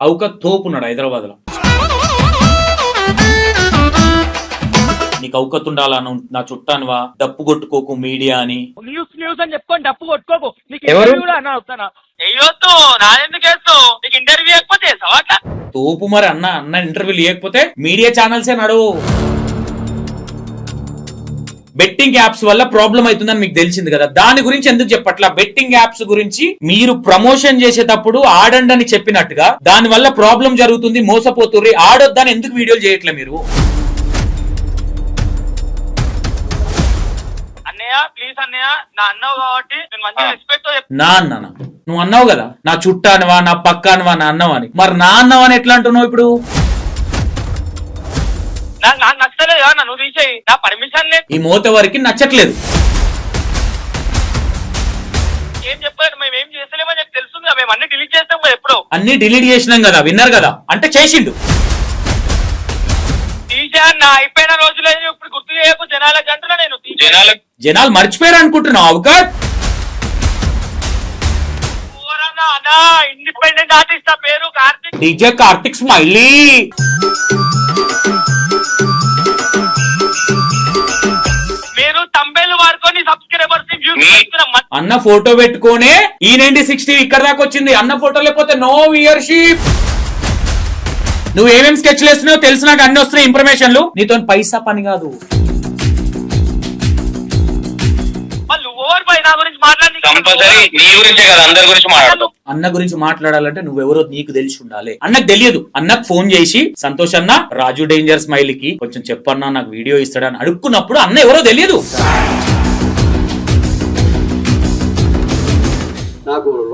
అవుక తోపున్నాడు హైదరాబాద్లో నీకు అవుకత్ ఉండాలను నా చుట్టానువా? డప్పు కొట్టుకోకు మీడియా అని. న్యూస్ న్యూస్ అని చెప్పుకొని డప్పు కొట్టుకోకు. నీకు ఎవరు? ఇంటర్వ్యూ కూడా అన్నా వస్తానా? వేయొద్దు నాదెందుకు వేస్తావు నీకు ఇంటర్వ్యూ అట్లా? తోపు మరి అన్న అన్న ఇంటర్వ్యూ లేకపోతే మీడియా ఛానల్సే నడు బెట్టింగ్ యాప్స్ వల్ల ప్రాబ్లం అవుతుందని మీకు తెలిసింది కదా. దాని గురించి ఎందుకు చెప్పట్లా? బెట్టింగ్ యాప్స్ గురించి మీరు ప్రమోషన్ చేసేటప్పుడు ఆడండి అని చెప్పినట్టుగా దాని వల్ల ప్రాబ్లం జరుగుతుంది మోసపోతుర్రి. ఆడొద్దని ఎందుకు వీడియోలు చేయట్లే మీరు? అన్నయ్య ప్లీజ్ అన్నయ్య నా అన్నావు కాబట్టి నేను మంచిగా రెస్పెక్ట్తో చెప్తాను నా అన్ననా? నువ్వు అన్నావు కదా నా చుట్టానువా నా పక్కానువా నా అన్నవని మరి నా అన్నవని ఎట్లా అంటున్నావు ఇప్పుడు? నాకు నచ్చలేదు కదా నువ్వు తీసేయి. నా పర్మిషన్ లేదు. ఈ మూత వరకు నచ్చట్లేదు. ఏం చెప్పలేదు మేము ఏం చేస్తలేమని చెప్పి తెలుస్తుంది కదా మేము అన్ని డిలీట్ చేస్తాం కదా ఎప్పుడో. అన్ని డిలీట్ చేసినాం కదా విన్నారు కదా? అంటే చేసిండు. తీసా నా అయిపోయిన రోజులు ఇప్పుడు గుర్తు చేయకు జనాలకు అంటున్నా నేను జనాలకు జనాలు మర్చిపోయారు అనుకుంటున్నావు అవకాశ్. ఇండిపెండెంట్ ఆర్టిస్ట్ ఆ పేరు కార్తిక్. DJ Karthik smiley. అన్న ఫోటో పెట్టుకోనే ఈ నైన్టీ సిక్స్టీ ఇక్కడ దాకా వచ్చింది. అన్న ఫోటో లేకపోతే నో వ్యూయర్షిప్ నువ్వు ఏమేం స్కెచ్ వేస్తున్నావు తెలిసి నాకు అన్ని వస్తున్నాయి ఇన్ఫర్మేషన్లు నీతో పైసా పని కాదు. వాళ్ళు ఓవర్ పై నా గురించి మాట్లాడి కంపల్సరీ నీ గురించే కదా అందరి గురించి మాట్లాడతాం. అన్న గురించి మాట్లాడాలంటే నువ్వెవరో నీకు తెలిసి ఉండాలి. అన్నకు తెలియదు. అన్నకు ఫోన్ చేసి సంతోష్ అన్న రాజు డేంజర్ స్మైల్కి కొంచెం చెప్పన్నా నాకు వీడియో ఇస్తాడని అడుక్కున్నప్పుడు అన్న ఎవరో తెలియదు.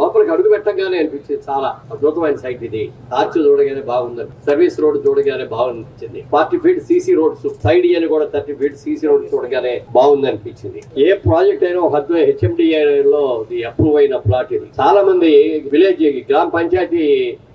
నాకు లోపలికి అడుగు పెట్టగానే అనిపించింది చాలా అద్భుతమైన సైట్ ఇది. ఆర్చ్ చూడగానే బాగుందని సర్వీస్ రోడ్ చూడగానే బాగుంది forty feet CC roads side అని కూడా థర్టీ ఫీట్ సీసీ రోడ్ చూడగానే బాగుంది అనిపించింది ఏ ప్రాజెక్ట్ అయినా ఒక హద్దు హెచ్ఎండిఏ లో అప్రూవ్ అయిన ప్లాట్ ఇది. చాలా మంది విలేజ్ గ్రామ పంచాయతీ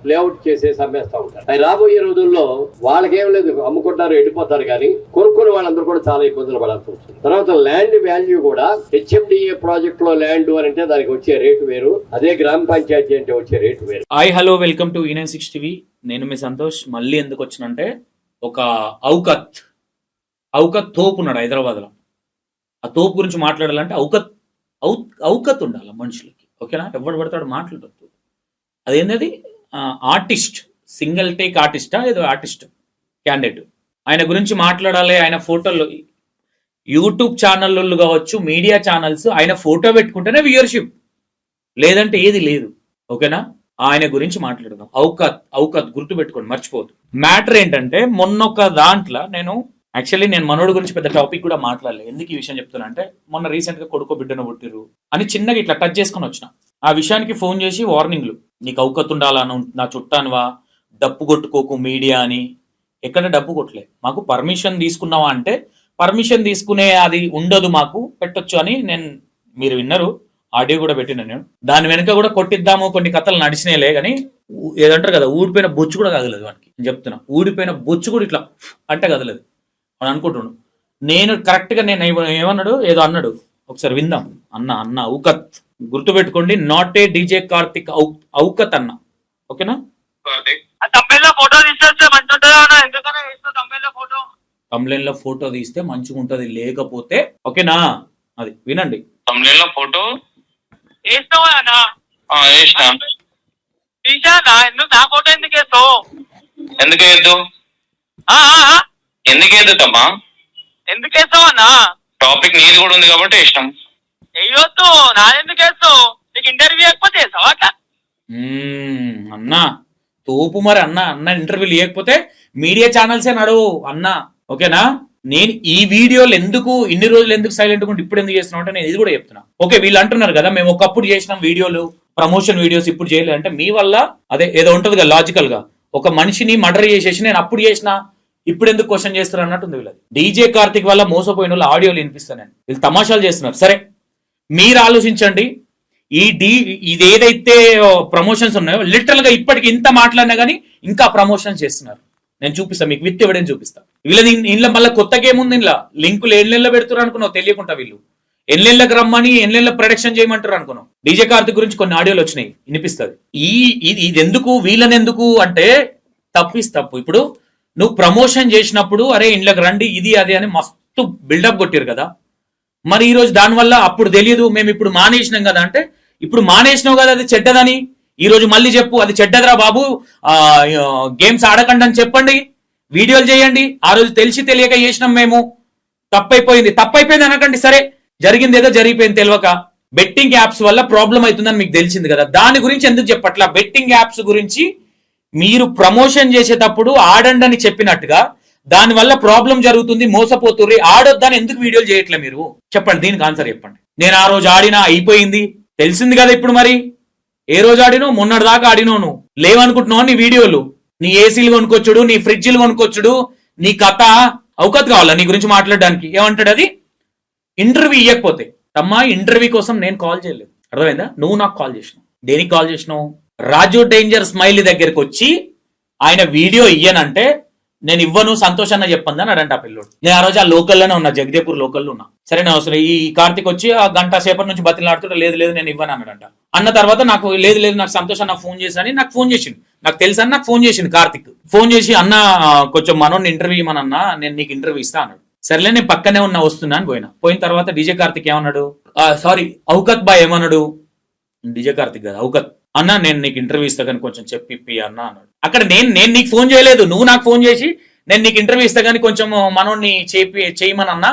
లేఅవుట్ చేసేసి అమ్మేస్తా ఉంటారు. అవి రాబోయే రోజుల్లో వాళ్ళకేం లేదు అమ్ముకుంటారు వెళ్ళిపోతారు కానీ కొనుక్కునే వాళ్ళందరూ కూడా చాలా ఇబ్బందులు పడాల్సి వస్తుంది. తర్వాత ల్యాండ్ వాల్యూ కూడా హెచ్ఎండిఏ ప్రాజెక్ట్లో ల్యాండ్ అని అంటే దానికి వచ్చే రేటు వేరు. అదే గ్రామ పంచాయతీ అంటే వచ్చే రేటు వేరు. Hi hello welcome to ఈనైన్ six TV నేను మీ సంతోష్. మళ్ళీ ఎందుకు వచ్చినంటే ఒక ఔకత్ ఔకత్ తోపు ఉన్నాడు హైదరాబాద్లో. ఆ తోపు గురించి మాట్లాడాలంటే ఔకత్ ఔ ఔకత్ ఉండాలి మనుషులకి. ఓకేనా? ఎవడు పడతాడు మాట్లాడద్దు. అదేంటది ఆర్టిస్ట్ సింగిల్ టేక్ ఆర్టిస్టా? ఏదో ఆర్టిస్ట్ క్యాండిడేట్. ఆయన గురించి మాట్లాడాలి ఆయన ఫోటోలు యూట్యూబ్ ఛానళ్ళు కావచ్చు మీడియా ఛానల్స్ ఆయన ఫోటో పెట్టుకుంటేనే వ్యూయర్షిప్. లేదంటే ఏది లేదు. ఓకేనా? ఆయన గురించి మాట్లాడదాం. ఔకత్ ఔకత్ గుర్తు పెట్టుకోండి మర్చిపోదు మ్యాటర్ ఏంటంటే మొన్న ఒక దాంట్లో నేను యాక్చువల్లీ నేను మనోడి గురించి పెద్ద టాపిక్ కూడా మాట్లాడలేదు ఎందుకు ఈ విషయం చెప్తున్నా అంటే మొన్న రీసెంట్గా కొడుకో బిడ్డను పుట్టిరు అని చిన్నగా ఇట్లా టచ్ చేసుకొని వచ్చిన. ఆ విషయానికి ఫోన్ చేసి వార్నింగ్లు. నీకు ఔకత్ ఉండాలను నా చుట్టానువా? డప్పు కొట్టుకోకు మీడియా అని. ఎక్కడ డబ్బు కొట్టలే. మాకు పర్మిషన్ తీసుకున్నావా అంటే పర్మిషన్ తీసుకునే అది ఉండదు మాకు పెట్టొచ్చు అని నేను మీరు విన్నారు. ఆడియో కూడా పెట్టిన నేను. దాని వెనుక కూడా కొట్టిద్దాము కొన్ని కథలు నడిచినాయిలే కానీ ఏదంటారు కదా ఊడిపోయిన బొచ్చు కూడా కదలదు వానికి. నేను చెప్తున్నా ఊడిపోయిన బొచ్చు కూడా ఇట్లా అంటే కదలదు. అని అనుకుంటున్నాడు. నేను కరెక్ట్గా నేను ఏమ- ఏమన్నాడు? ఏదో అన్నాడు. ఒకసారి విందాం. అన్న అన్న ఔకత్. గుర్తుపెట్టుకోండి నాట్ ఏ డీజే కార్తిక్ ఔకత్ అన్న. ఓకేనా? కంప్లైన్లో ఫోటో తీస్తే మంచిగా ఉంటది లేకపోతే ఓకేనా? అది వినండి. తమిళలో ఫోటో? వేస్తావా అన్న వేసిన. తీసా అన్న ఎందుకు? నా ఫోటో ఎందుకు వేస్తావు? ఎందుకు వేద్దు ఆ, ఆ, ఆ. ఎందుకు వేద్దుతమ్మా ఎందుకు వేస్తావు అన్న? టాపిక్ నీది కూడా ఉంది కాబట్టి ఇష్టం వేయొద్దు. నాదెందుకు వేస్తావు? నీకు ఇంటర్వ్యూ వేస్తావా అట్లా? అన్నా. తోపు మరి అన్న. అన్న ఇంటర్వ్యూ లేకపోతే మీడియా ఛానల్సే నడవు అన్న. ఓకేనా? నేను ఈ వీడియోలు ఎందుకు ఇన్ని రోజులు ఎందుకు సైలెంట్ ఉంటే ఇప్పుడు ఎందుకు చేస్తున్నావు అంటే నేను ఇది కూడా చెప్తున్నా. ఓకే వీళ్ళు అంటున్నారు కదా మేము ఒకప్పుడు చేసినాం వీడియోలు ప్రమోషన్ వీడియోస్ ఇప్పుడు చేయలేదు అంటే మీ వల్ల అదే ఏదో ఉంటుంది కదా లాజికల్గా. ఒక మనిషిని మర్డర్ చేసేసి నేను అప్పుడు చేసిన ఇప్పుడు ఎందుకు క్వశ్చన్ చేస్తారు అన్నట్టుంది వీళ్ళది. డీజే కార్తిక్ వల్ల మోసపోయిన వాళ్ళు ఆడియోలు వినిపిస్తాను నేను. వీళ్ళు తమాషాలు చేస్తున్నారు. సరే మీరు ఆలోచించండి. ఈ డి ఇది ఏదైతే ప్రమోషన్స్ ఉన్నాయో లిటరల్గా ఇప్పటికి ఇంత మాట్లాడినా గానీ ఇంకా ప్రమోషన్స్ చేస్తున్నారు. నేను చూపిస్తాను మీకు విత్ ఎవిడెన్స్ చూపిస్తా. వీళ్ళది ఇంట్లో మళ్ళీ కొత్త గేమ్ ఉంది ఇంట్లో లింకులు ఏళ్ళ పెడుతున్నారు అనుకున్నావు? తెలియకుండా వీళ్ళు. ఎన్నెళ్ళకి రమ్మని ఎన్నెళ్ళ ప్రొడక్షన్ చేయమంటారు అనుకున్నాం డీజే కార్తిక్ గురించి కొన్ని ఆడియోలు వచ్చినాయి. వినిపిస్తుంది. ఈ ఇది ఇది ఎందుకు? వీళ్ళని ఎందుకు అంటే తప్పిస్ తప్పు. ఇప్పుడు నువ్వు ప్రమోషన్ చేసినప్పుడు అరే ఇండ్లకు రండి ఇది అది అని మస్తు బిల్డప్ కొట్టారు కదా. మరి ఈరోజు దానివల్ల అప్పుడు తెలియదు. మేము ఇప్పుడు మానేసినాం కదా అంటే ఇప్పుడు మానేసినావు కదా అది చెడ్డదని. ఈరోజు మళ్ళీ చెప్పు అది చెడ్డదిరా బాబు. గేమ్స్ ఆడకండి అని చెప్పండి. వీడియోలు చేయండి. ఆ రోజు తెలిసి తెలియక చేసినాం మేము. తప్పైపోయింది. తప్పైపోయింది అనకండి. సరే జరిగింది ఏదో జరిగిపోయింది తెలియక బెట్టింగ్ యాప్స్ వల్ల ప్రాబ్లం అవుతుందని మీకు తెలిసింది కదా. దాని గురించి ఎందుకు చెప్పట్లా? బెట్టింగ్ యాప్స్ గురించి మీరు ప్రమోషన్ చేసేటప్పుడు ఆడండి అని చెప్పినట్టుగా దాని వల్ల ప్రాబ్లం జరుగుతుంది మోసపోతుర్రి. ఆడొద్దని ఎందుకు వీడియోలు చేయట్లే మీరు? చెప్పండి దీనికి ఆన్సర్ చెప్పండి. నేను ఆ రోజు ఆడినా అయిపోయింది. తెలిసింది కదా ఇప్పుడు మరి? ఏ రోజు ఆడినో? మొన్నటి దాకా ఆడినావు నువ్వు లేవనుకుంటున్నావు నీ వీడియోలు? నీ ఏసీలు కొనుక్కొచ్చుడు నీ ఫ్రిడ్జ్లు కొనుక్కొచ్చుడు నీ కథ అవకత్ కావాలా నీ గురించి మాట్లాడడానికి? ఏమంటాడు అది? ఇంటర్వ్యూ ఇవ్వకపోతే తమ్మా ఇంటర్వ్యూ కోసం నేను కాల్ చేయలేదు. అర్థమైందా? నువ్వు నాకు కాల్ చేసినావు. దేనికి కాల్ చేసినావు? రాజు డేంజర్ స్మైలీ దగ్గరికి వచ్చి ఆయన వీడియో ఇయ్యనంటే నేను ఇవ్వను సంతోష్ అన్న చెప్పండి అని అడంట పిల్లోడు. నేను ఆ రోజు ఆ లోకల్లోనే ఉన్నా జగదేపూర్ లోకల్లో ఉన్నా. సరే నేను అసలు ఈ కార్తీక్ వచ్చి ఆ గంట సేపటి నుంచి బతిలాడుతుంటే లేదు లేదు నేను ఇవ్వను అన్నాడంట. అన్న తర్వాత నాకు లేదు లేదు నాకు సంతోష్ అన్న ఫోన్ చేశాని నాకు ఫోన్ చేసింది నాకు తెలుసు అని నాకు ఫోన్ చేసిండు కార్తిక్. ఫోన్ చేసి అన్న కొంచెం మనోని ఇంటర్వ్యూ ఇవ్వనన్నా నేను నీకు ఇంటర్వ్యూ ఇస్తా అన్నాడు. సర్లే నేను పక్కనే ఉన్నా వస్తున్నా అని పోయినా. పోయిన తర్వాత డీజే కార్తిక్ ఏమన్నాడు? సారీ ఔకత్ బాయ్ ఏమన్నాడు? డీజే కార్తిక్ కదా ఔకత్. అన్న నేను నీకు ఇంటర్వ్యూ ఇస్తా కానీ కొంచెం చెప్పి అన్న అన్నాడు. అక్కడ నేను నేను నీకు ఫోన్ చేయలేదు. నువ్వు నాకు ఫోన్ చేసి నేను నీకు ఇంటర్వ్యూ ఇస్తా కానీ కొంచెం మనోని చేపి చేయమని అన్నా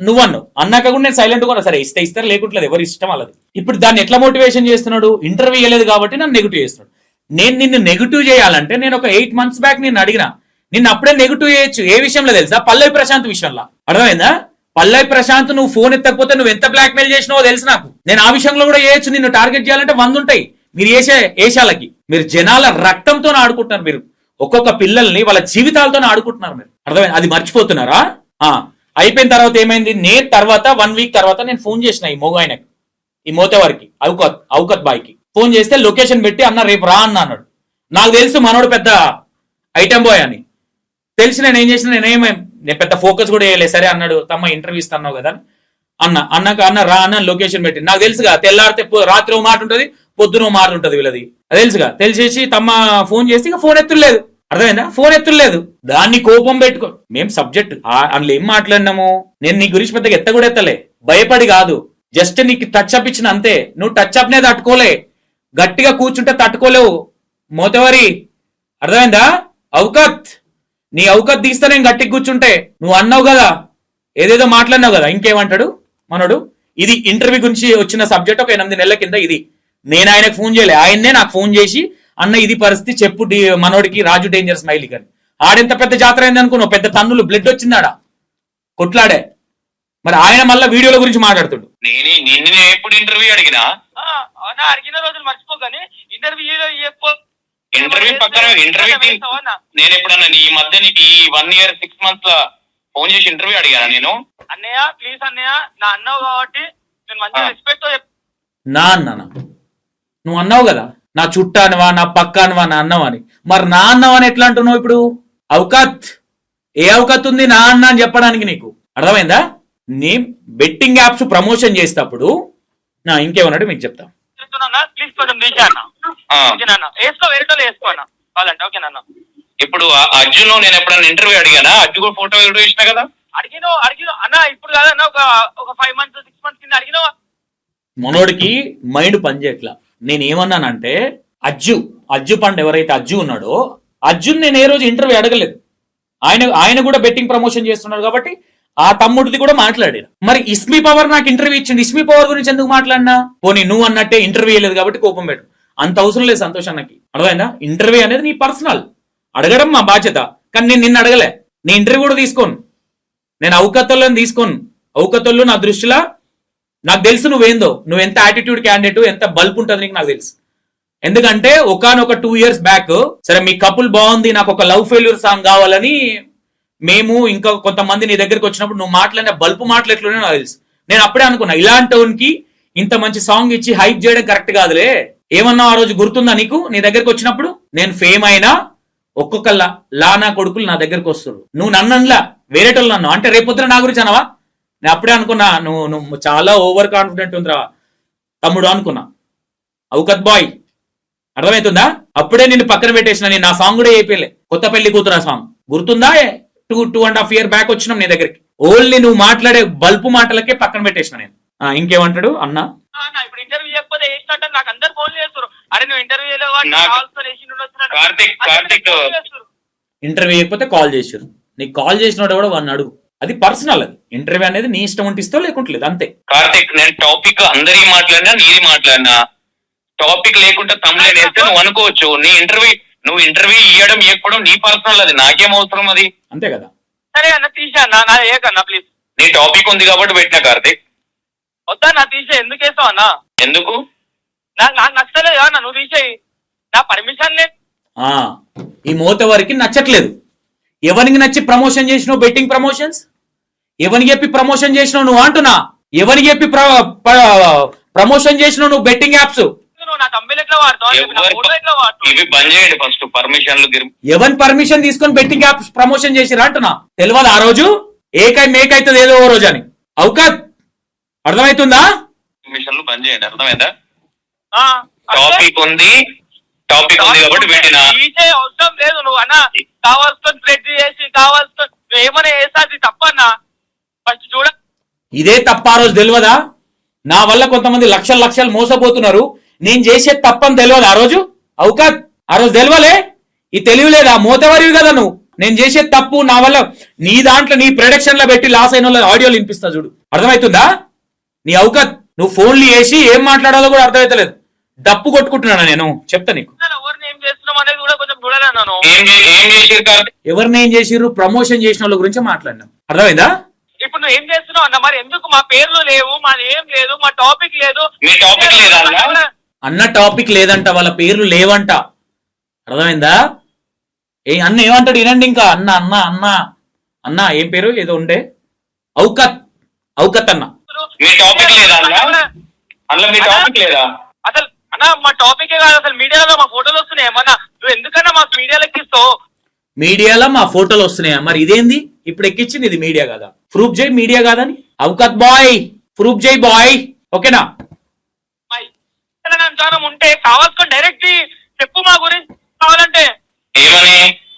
నువ్వు అన్నావు. అన్నాక కూడా నేను సైలెంట్ కూడా సరే ఇస్తే ఇస్తారు లేకుంటలేదు ఎవరి ఇష్టం వాళ్ళది. ఇప్పుడు దాన్ని ఎట్లా మోటివేషన్ చేస్తున్నాడు? ఇంటర్వ్యూ ఇవ్వలేదు కాబట్టి నన్ను నెగిటివ్ చేస్తున్నాడు. నేను నిన్ను నెగిటివ్ చేయాలంటే నేను ఒక ఎయిట్ మంత్స్ బ్యాక్ నిన్ను అడిగిన. నిన్ను అప్పుడే నెగిటివ్ చేయొచ్చు. ఏ విషయంలో తెలుసా? పల్లవి ప్రశాంత్ విషయంలో. అర్థమైందా? పల్లవి ప్రశాంత్ నువ్వు ఫోన్ ఎత్తకపోతే నువ్వు ఎంత బ్లాక్ మెయిల్ చేసినావో తెలుసు నాకు. నేను ఆ విషయంలో కూడా చేయొచ్చు. నిన్ను టార్గెట్ చేయాలంటే వంద ఉంటాయి మీరు వేసే ఏషాలకి మీరు జనాల రక్తంతో ఆడుకుంటున్నారు మీరు. ఒక్కొక్క పిల్లల్ని వాళ్ళ జీవితాలతో ఆడుకుంటున్నారు మీరు. అర్థమైంది? అది మర్చిపోతున్నారా? ఆ. అయిపోయిన తర్వాత ఏమైంది? నేను తర్వాత వన్ వీక్ తర్వాత నేను ఫోన్ చేసిన ఈ మొగ ఆయనకి. ఈ మోతేవారికి అవుకత్ అవుకత్ బాయ్కి. ఫోన్ చేస్తే లొకేషన్ పెట్టి అన్న రేపు రా అన్న అన్నాడు. నాకు తెలుసు మనోడు పెద్ద ఐటమ్ బాయ్ అని. తెలిసి నేను ఏం చేసిన నేనేమే నేను పెద్ద ఫోకస్ కూడా వేయలేదు సరే అన్నాడు తమ్మ ఇంటర్వ్యూ ఇస్తున్నావు కదా అన్న అన్నాక అన్న రా అన్న లొకేషన్ పెట్టి. నాకు తెలుసుగా తెల్లారితే రాత్రి ఓ మాట ఉంటుంది పొద్దున ఓ మాట ఉంటుంది వీళ్ళది. అది తెలుసుగా తెలిసేసి తమ్మ ఫోన్ చేసి ఇక ఫోన్ ఎత్తులేదు. అర్థమైందా? ఫోన్ ఎత్తులేదు. దాన్ని కోపం పెట్టుకో మేం సబ్జెక్ట్ అందులో ఏం మాట్లాడినాము? నేను నీ గురించి పెద్దగా ఎత్త కూడా ఎత్తలే. భయపడి కాదు. జస్ట్ నీకు టచ్ అప్ ఇచ్చిన అంతే. నువ్వు టచ్ అప్ నే తట్టుకోలే. గట్టిగా కూర్చుంటే తట్టుకోలేవు. మోతవరి అర్థమైందా? అవకత్ నీ అవకత్ తీస్తా నేను గట్టిగా కూర్చుంటే నువ్వు అన్నావు కదా ఏదేదో మాట్లాడినావు కదా ఇంకేమంటాడు మనోడు? ఇది ఇంటర్వ్యూ గురించి వచ్చిన సబ్జెక్ట్ ఒక ఎనిమిది నెలల కింద ఇది. నేను ఆయనకు ఫోన్ చేయలే. ఆయన్నే నాకు ఫోన్ చేసి అన్న ఇది పరిస్థితి చెప్పు మనోడికి రాజు డేంజర్ స్మైలీ కానీ ఆడెంత పెద్ద జాతర అయింది అనుకున్నావు పెద్ద తన్నులు బ్లడ్ వచ్చిందాడా? కొట్లాడే. మరి ఆయన మళ్ళీ వీడియోల గురించి మాట్లాడుతుండు. నేను నిన్ను నేను ఎప్పుడు ఇంటర్వ్యూ అడిగినా? అడిగిన రోజులు మర్చిపోగానే ఇంటర్వ్యూ చెప్పు. ఇంటర్వ్యూ పక్కన ఇంటర్వ్యూ అన్న? నేను ఎప్పుడన్నా ఈ మధ్య నీకు ఈ వన్ ఇయర్ సిక్స్ మంత్స్లో ఫోన్ చేసి ఇంటర్వ్యూ అడిగానా నేను? అన్నయ్య ప్లీజ్ అన్నయ్య నా అన్నావు కాబట్టి నేను మంచిగా ఆ. రెస్పెక్ట్ నా అన్నానా? నువ్వు అన్నావు కదా నా చుట్టానివా నా పక్కానివా నా అన్నవా అని మరి నా అన్నవా అని ఎట్లా అంటున్నావు ఇప్పుడు? అవకాత్. ఏ అవకాత్ ఉంది నా అన్న అని చెప్పడానికి నీకు? అర్థమైందా? నీ బెట్టింగ్ యాప్స్ ప్రమోషన్ చేసేటప్పుడు నా ఇంకేమన్నాడు మీకు చెప్తా. ప్లీజ్ కొంచెం ఇప్పుడు అర్జున్ నేను ఎప్పుడన్నా ఇంటర్వ్యూ అడిగానా? అర్జున్ కూడా ఫోటో వీడియో ఇచ్చిన కదా? అడిగినో అడిగినో. అన్న ఇప్పుడు కాదన్న ఒక ఒక ఫైవ్ మంత్స్ సిక్స్ మంత్స్ కింద అడిగినో. మనోడికి మైండ్ పనిచేయట్లా నేను ఏమన్నానంటే అజ్జు అజ్జు పండు ఎవరైతే అజ్జు ఉన్నాడో అర్జున్ నేను ఏ రోజు ఇంటర్వ్యూ అడగలేదు. ఆయన ఆయన కూడా బెట్టింగ్ ప్రమోషన్ చేస్తున్నాడు కాబట్టి ఆ తమ్ముడిది కూడా మాట్లాడారు మరి ఇస్మి పవర్ నాకు ఇంటర్వ్యూ ఇచ్చింది ఇస్మి పవర్ గురించి ఎందుకు మాట్లాడినా? పోనీ నువ్వు అన్నట్టే ఇంటర్వ్యూ లేదు కాబట్టి కోపం పెట్టు. అంత అవసరం లేదు సంతోష్ అన్నకి. అర్థమైందా? ఇంటర్వ్యూ అనేది నీ పర్సనల్. అడగడం మా బాధ్యత. కానీ నేను నిన్ను అడగలే. నీ ఇంటర్వ్యూ కూడా తీసుకోను. నేను అవకతలను తీసుకోను. అవకతలు నా దృష్టిలో నాకు తెలుసు నువ్వేందో. నువ్వు ఎంత యాటిట్యూడ్ క్యాండిడేట్ ఎంత బల్బ్ ఉంటుంది నీకు నాకు తెలుసు. ఎందుకంటే ఒకనొక టూ ఇయర్స్ బ్యాక్ సరే మీ కపుల్ బాగుంది నాకు ఒక లవ్ ఫెయిల్యూర్ సాంగ్ కావాలని మేము ఇంకా కొంతమంది నీ దగ్గరికి వచ్చినప్పుడు నువ్వు మాట్లాడిన బల్బు మాటలు ఎట్లున్నాయో నాకు తెలుసు. నేను అప్పుడే అనుకున్నా ఇలాంటి ఇంత మంచి సాంగ్ ఇచ్చి హైప్ చేయడం కరెక్ట్ కాదులే. ఏమన్నా ఆ రోజు గుర్తుందా నీకు? నీ దగ్గరికి వచ్చినప్పుడు నేను ఫేమ్ అయినా ఒక్కొక్క లానా కొడుకులు నా దగ్గరకు వస్తారు నువ్వు నన్నలా వేరేటోళ్ళు నన్ను. అంటే రేపొద్దున నా గురించి అనవా? నేను అప్పుడే అనుకున్నా నువ్వు నువ్వు చాలా ఓవర్ కాన్ఫిడెంట్ ఉందిరా. తమ్ముడు అనుకున్నా. అవుకత్ బాయ్ అర్థమవుతుందా అప్పుడే నిన్ను పక్కన పెట్టేసిన నేను నా సాంగ్ కూడా అయిపోయలే కొత్త పెళ్ళి కూతురు ఆ సాంగ్. గుర్తుందా? Two two and half year back వచ్చినాం నీ దగ్గరికి. ఓన్లీ నువ్వు మాట్లాడే బల్పు మాటలకే పక్కన పెట్టేసిన నేను. ఇంకేమంటాడు అన్న? నా ఇప్పుడు ఇంటర్వ్యూ చేయకపోతే వేసినట్టు నాకు అందరు ఫోన్ చేస్తారు అరే నువ్వు ఇంటర్వ్యూ నాకు- కార్తీక్, కార్తీక్. ఇంటర్వ్యూ చేయకపోతే కాల్ చేసారు నీకు కాల్ చేసినోడు కూడా వాడిని అడుగు. అది పర్సనల్ అది. ఇంటర్వ్యూ అనేది నీ ఇష్టం ఉంటే ఇస్తావు లేకుంటే లేదు అంతే. కార్తిక్ నేను టాపిక్ అందరి మాట్లాడినా నీది మాట్లాడినా టాపిక్ లేకుండా తమ్ముడు వేస్తే నువ్వు అనుకోవచ్చు. నీ ఇంటర్వ్యూ నువ్వు ఇంటర్వ్యూ ఇవ్వడం ఇవ్వకపోవడం నీ పర్సనల్ అది. నాకేం అవసరం అది? అంతే కదా? సరే అన్న తీసే అన్న నా ఏకన్నా ప్లీజ్ నీ టాపిక్ ఉంది కాబట్టి పెట్టిన కార్తిక్. వద్దా నా తీసే ఎందుకు వేస్తావు అన్న? ఎందుకు? నాకు నాకు నచ్చలేదు అన్న నువ్వు తీసేయి. నా పర్మిషన్ లేదు. ఆ ఈ మూత వరకు నచ్చట్లేదు. ఎవరికి నచ్చి ప్రమోషన్ చేసినావు బెట్టింగ్ ప్రమోషన్స్ ఎవరికి చెప్పి ప్రమోషన్ చేసినావు నువ్వు అంటున్నా? ఎవరికి చెప్పి ప్రమోషన్ చేసినావు నువ్వు బెట్టింగ్ యాప్స్ ఇవి బంద్ చేయండి ఫస్ట్ పర్మిషన్లు ఎవరి పర్మిషన్ తీసుకొని బెట్టింగ్ యాప్స్ ప్రమోషన్ చేసిరా అంటున్నా? తెలియదు ఆ రోజు? ఏకై మేకైతుంది ఏదో ఓ రోజు అని. అవుకాద్ అర్థమవుతుందా పర్మిషన్లు బంద్ చేయండి అర్థమైందా? టాపిక్ ఉంది టాపిక్ ఉంది కాబట్టి పెట్టిన. అవసరం లేదు నువ్వు అన్న. కావాల్సిన ప్రెడ్ చేసి కావాల్సిన ఏమైనా అది తప్పన్నా. ఫస్ట్ చూడ ఇదే తప్ప ఆ రోజు తెలియదా నా వల్ల కొంతమంది లక్షల లక్షలు మోసపోతున్నారు. నేను చేసే తప్పని తెలియదు ఆ రోజు? అవుకాద్ ఆ రోజు తెలియలే ఈ తెలియలేదా మోతవరివి కదా నువ్వు. నేను చేసే తప్పు నా వల్ల నీ దాంట్లో నీ ప్రొడక్షన్లో పెట్టి లాస్ అయిన వాళ్ళ ఆడియోలు వినిపిస్తా చూడు. అర్థమవుతుందా? నీ అవుకత్ నువ్వు ఫోన్లు చేసి ఏం మాట్లాడాలో కూడా అర్థమవుతలేదు డప్పు కొట్టుకుంటున్నాను నేను? చెప్తా నీకు. ఎవరిని ఏం చేసిర్రు ప్రమోషన్ చేసిన వాళ్ళ గురించి మాట్లాడినాం. అర్థమైందా? ఇప్పుడు నువ్వు ఏం చేస్తున్నావు అన్న? మరి ఎందుకు? మా పేర్లు లేవు మాది ఏం లేదు మా టాపిక్ లేదు. మీ టాపిక్ లేదా అన్న? అన్న టాపిక్ లేదంట వాళ్ళ పేర్లు లేవంట. అర్థమైందా? ఏ అన్న ఏమంటాడు? వినండి ఇంకా. అన్న అన్న అన్న. అన్న ఏం పేరు? ఏదో ఉండే. ఔకత్ ఔకత్ అన్న. మీ టాపిక్ లేదా అన్న? మీ టాపిక్ లేదా? అసలు అన్న మా టాపికే కాదు. అసలు మీడియాలో మా ఫోటోలు వస్తున్నాయి? ఏమన్నా? నువ్వు ఎందుకన్నా మాకు మీడియాలో ఎక్కిస్తావు మీడియాలో మా ఫోటోలు వస్తున్నాయా? మరి ఇదేంది? ఇప్పుడు ఎక్కించింది ఇది మీడియా కదా? ప్రూఫ్ చేయి మీడియా కాదని. ఔకత్ బాయ్ ప్రూఫ్ చేయి బాయ్. ఓకేనా? మా ఇష్టం ఉంటే కావాల్సుకొని డైరెక్ట్ చెప్పు మా గురించి కావాలంటే.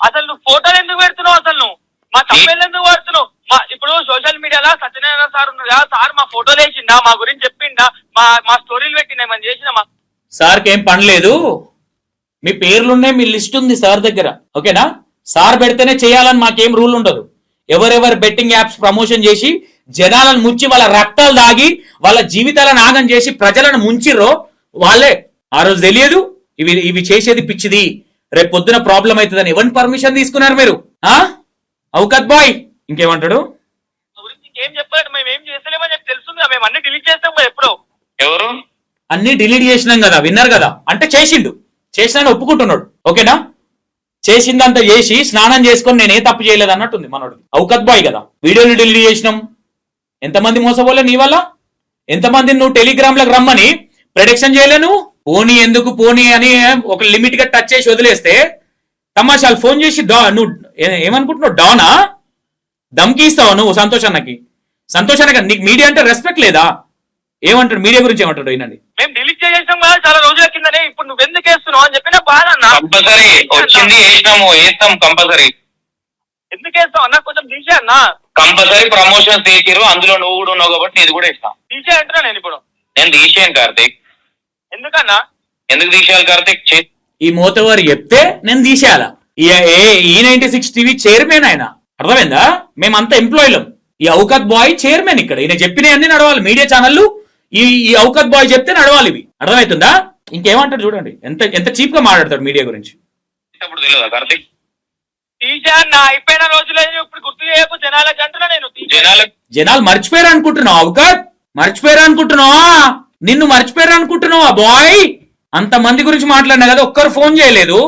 అసలు నువ్వు ఫోటోలు ఎందుకు పెడుతున్నావు అసలు నువ్వు? మా తమ్ముళ్ళు ఎందుకు పెడుతున్నావు మా ఇప్పుడు సోషల్ మీడియాలో సత్యనారాయణ సార్ ఉన్నాడా సార్ మా ఫోటోలు వేసిండా మా గురించి చెప్పిండా మా మా స్టోరీలు పెట్టిండా మనం చేసిన మా? సార్కి ఏం పని లేదు. మీ పేర్లున్నాయి మీ లిస్ట్ ఉంది సార్ దగ్గర. ఓకేనా? సార్ పెడితేనే చేయాలని మాకేం రూల్ ఉండదు. ఎవరెవరు బెట్టింగ్ యాప్స్ ప్రమోషన్ చేసి జనాలను ముంచి వాళ్ళ రక్తాలు దాగి వాళ్ళ జీవితాలను ఆగం చేసి ప్రజలను ముంచిర్రో వాళ్ళే. ఆ రోజు తెలియదు ఇవి ఇవి చేసేది పిచ్చిది. రేపు పొద్దున ప్రాబ్లం అవుతుందని ఎవరిని పర్మిషన్ తీసుకున్నారు మీరు? ఆ? అవుకత్ బాయ్ ఇంకేమంటాడు? ఏం చెప్పలేదు మేము ఏం చేస్తలేమని చెప్పి తెలుస్తుంది కదా, మేము అన్ని డిలీట్ చేస్తాం ఎప్పుడో. ఎవరు? అన్ని డిలీట్ చేసినాం కదా విన్నారు కదా. అంటే చేసిండు. చేసినా ఒప్పుకుంటున్నాడు. ఓకేనా? చేసిందంతా చేసి స్నానం చేసుకొని నేను ఏ తప్పు చేయలేదు అన్నట్టుంది మనోడు అవుకత్ బాయ్ కదా. వీడియోలు డిలీట్ చేసినాం. ఎంతమంది మోసపోలే నీ వల్ల? ఎంతమంది నువ్వు టెలిగ్రామ్లకు రమ్మని ప్రొడక్షన్ చేయలేను. పోనీ ఎందుకు పోనీ అని ఒక లిమిట్గా టచ్ చేసి వదిలేస్తే తమాషాలు ఫోన్ చేసి డా నువ్వు ఏమనుకుంటున్నావు? డానా? దమ్కి ఇస్తావా నువ్వు సంతోష్ అన్నకి? సంతోష్ అన్నకి నీకు మీడియా అంటే రెస్పెక్ట్ లేదా? ఏమంటాడు? మీడియా గురించి ఏమంటాడు వినండి. మేము డిలీట్ చేసేసాం కదా చాలా రోజుల కిందనే. ఇప్పుడు నువ్వు ఎందుకు వేస్తున్నావు అని చెప్పి నాకు బాధ అన్న కంపల్సరీ వచ్చింది వేసినాము వేస్తాం కంపల్సరీ ఎందుకు వేస్తావు? అన్న కొంచెం తీసే అన్న. కంపల్సరీ ప్రమోషన్స్ తీసిరు అందులో నువ్వు కూడా ఉన్నావు కాబట్టి నీది కూడా ఇస్తాం తీసే అంటున్నా నేను ఇప్పుడు. నేను తీసేయను కార్తిక్. ఎందుకన్నా? ఎందుకు తీసేయాలి కార్తిక్? ఈ మోతవారు చెప్తే నేను తీసేయాల? ఈ- ఏ ఈ నైన్టీ సిక్స్ టీవీ చైర్మన్ ఆయన. అర్థమైందా? మేమంతా ఎంప్లాయీలం. ఈ ఔకత్ బాయ్ చైర్మన్ ఇక్కడ. ఈయన చెప్పినవి అన్ని నడవాలి. మీడియా ఛానళ్ళు ఈ ఈ ఔకత్ బాయ్ చెప్తే నడవాలి ఇవి. అర్థమవుతుందా ఇంకేమంటాడు చూడండి. ఎంత ఎంత చీప్గా మాట్లాడతాడు మీడియా గురించి. కార్తిక్? అయిపోయిన రోజులే ఇప్పుడు గుర్తు చేయకు. నేను జనాలు మర్చిపోయారు అనుకుంటున్నావు ఔకత్? మర్చిపోయారు అనుకుంటున్నావా నిన్ను మర్చిపోయారు అనుకుంటున్నావా బాయ్? అంత మంది గురించి మాట్లాడినా కదా ఒక్కరు ఫోన్ చేయలేదు.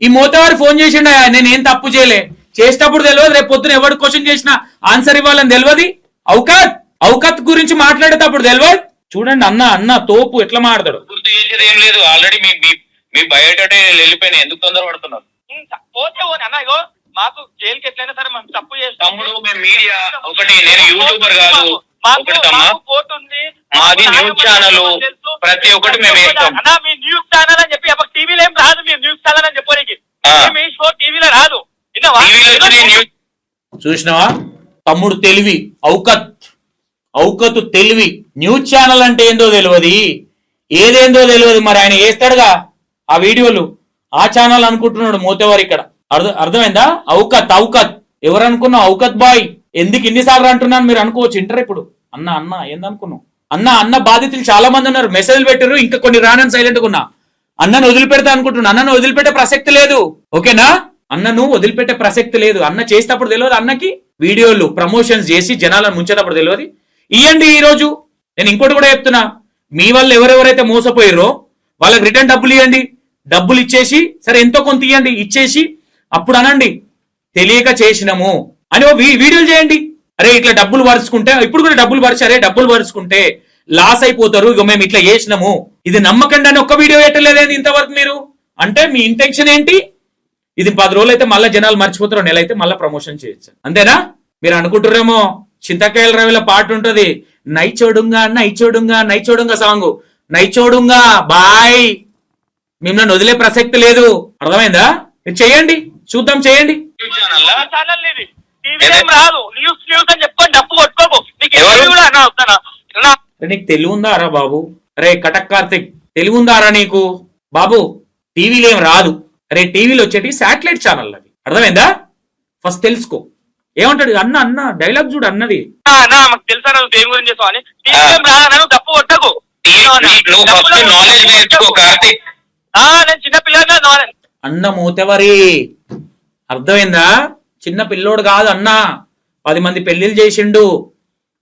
ఈ మోతవారు ఫోన్ చేసిండ నేనేం తప్పు చేయలే. చేసేటప్పుడు తెలియదు రేపు పొద్దున ఎవడు క్వశ్చన్ చేసినా ఆన్సర్ ఇవ్వాలని తెలియదు. ఔకత్ ఔకత్ గురించి మాట్లాడేటప్పుడు తెలియదు. చూడండి అన్న అన్న తోపు ఎట్లా మాట్లాడతాడు గుర్తు చేసేది ఏం లేదు ఆల్రెడీ మీ మీ- మీ బయోడేటా వెళ్ళిపోయినాయి ఎందుకు తొందర పడుతున్నారు ఉం, పోతే పోనీ అన్న ఇగో మాకు జైలుకి ఎట్లయినా సరే మనం తప్పు చేస్తాం. తమ్ముడు మేము మీడియా ఒకటి నేను యూట్యూబర్ కాదు. కోర్టు ఉంది మాది న్యూస్ ఛానల్. ప్రతి ఒక్కటి మేము వేస్తాం అన్నా మీ న్యూస్ ఛానల్ అని చెప్పి అప్పుడు టీవీలో ఏం రాదు మీరు న్యూస్ ఛానల్ అని చెప్పడానికి. మీ షో టీవీలో రాదు. చూసినావా? తమ్ముడు తెలివి ఔకత్. ఔకత్ తెలివి. న్యూస్ ఛానల్ అంటే ఏందో తెలియదు. ఏదేందో తెలియదు. మరి ఆయన వేస్తాడుగా ఆ వీడియోలు? ఆ ఛానల్ అనుకుంటున్నాడు మోతేవారు ఇక్కడ. అర్థం అర్థమైందా? ఔకత్ ఔకత్. ఎవరు అనుకున్నావు ఔకత్ బాయ్. ఎందుకు ఇన్నిసార్లు అంటున్నాను మీరు అనుకోవచ్చు ఇంటర్ ఇప్పుడు? అన్న అన్న ఏందనుకున్నావు? అన్న అన్న బాధితులు చాలా మంది ఉన్నారు. మెసేజ్లు పెట్టారు ఇంకా కొన్ని రానని సైలెంట్ ఉన్నా. అన్నను వదిలిపెడతా అనుకుంటున్నా. అన్నను వదిలిపెట్టే ప్రసక్తి లేదు. ఓకేనా? అన్నను వదిలిపెట్టే ప్రసక్తి లేదు. అన్న చేసేటప్పుడు తెలియదు అన్నకి. వీడియోలు ప్రమోషన్స్ చేసి జనాలను ముంచేటప్పుడు తెలియదు. ఇయ్యండి ఈరోజు. నేను ఇంకోటి కూడా చెప్తున్నా. మీ వల్ల ఎవరెవరైతే మోసపోయారో వాళ్ళకి రిటర్న్ డబ్బులు ఇవ్వండి డబ్బులు ఇచ్చేసి సరే ఎంతో కొంత ఇవ్వండి ఇచ్చేసి అప్పుడు అనండి తెలియక చేసినాము. అని ఓ వీ- వీడియోలు చేయండి. అరే ఇట్లా డబ్బులు పరుచుకుంటే ఇప్పుడు కూడా డబ్బులు పరిచి అరే డబ్బులు పరుచుకుంటే లాస్ అయిపోతారు. ఇక మేము ఇట్లా చేసినాము. ఇది నమ్మకండి అని ఒక్క వీడియో పెట్టలేదేంది ఇంతవరకు మీరు? అంటే మీ ఇంటెన్షన్ ఏంటి? ఇది పది రోజులు అయితే మళ్ళీ జనాలు మర్చిపోతారు నెల అయితే మళ్ళీ ప్రమోషన్ చేయొచ్చు. అంతేనా? మీరు అనుకుంటారేమో చింతకాయల రవిలో పాట ఉంటది. నైచోడుంగా నైచోడుంగా నైచోడుంగా సాంగ్. నైచోడుంగా బాయ్. మిమ్మల్ని వదిలే ప్రసక్తి లేదు. అర్థమైందా? మీరు చేయండి. చూద్దాం చేయండి. రాదు. న్యూస్ న్యూస్ అని డప్పు కొట్టుకోకు. నీకు కూడా అన్నా వస్తానా? అన్నా, అరే నీకు తెలివి ఉందా రా బాబు? అరే కటక్ కార్తిక్ తెలివి ఉందా రా నీకు? బాబు టీవీలో ఏం రాదు. అరే టీవీలో వచ్చేటి శాటిలైట్ ఛానల్ అవి. అర్థమైందా? ఫస్ట్ తెలుసుకో. ఏమంటాడు? అన్న అన్న డైలాగ్ చూడు అన్నది. తెలుసా నువ్వు దేని గురించి కొట్టకు. ఫస్ట్ నాలెడ్జ్ నేర్చుకో కార్తీక్. ఆ, నేను చిన్న పిల్లగా అన్న మూతెవరి? అర్థమైందా? చిన్న పిల్లోడు కాదు అన్న. పది మంది పెళ్ళిళ్ళు చేసిండు.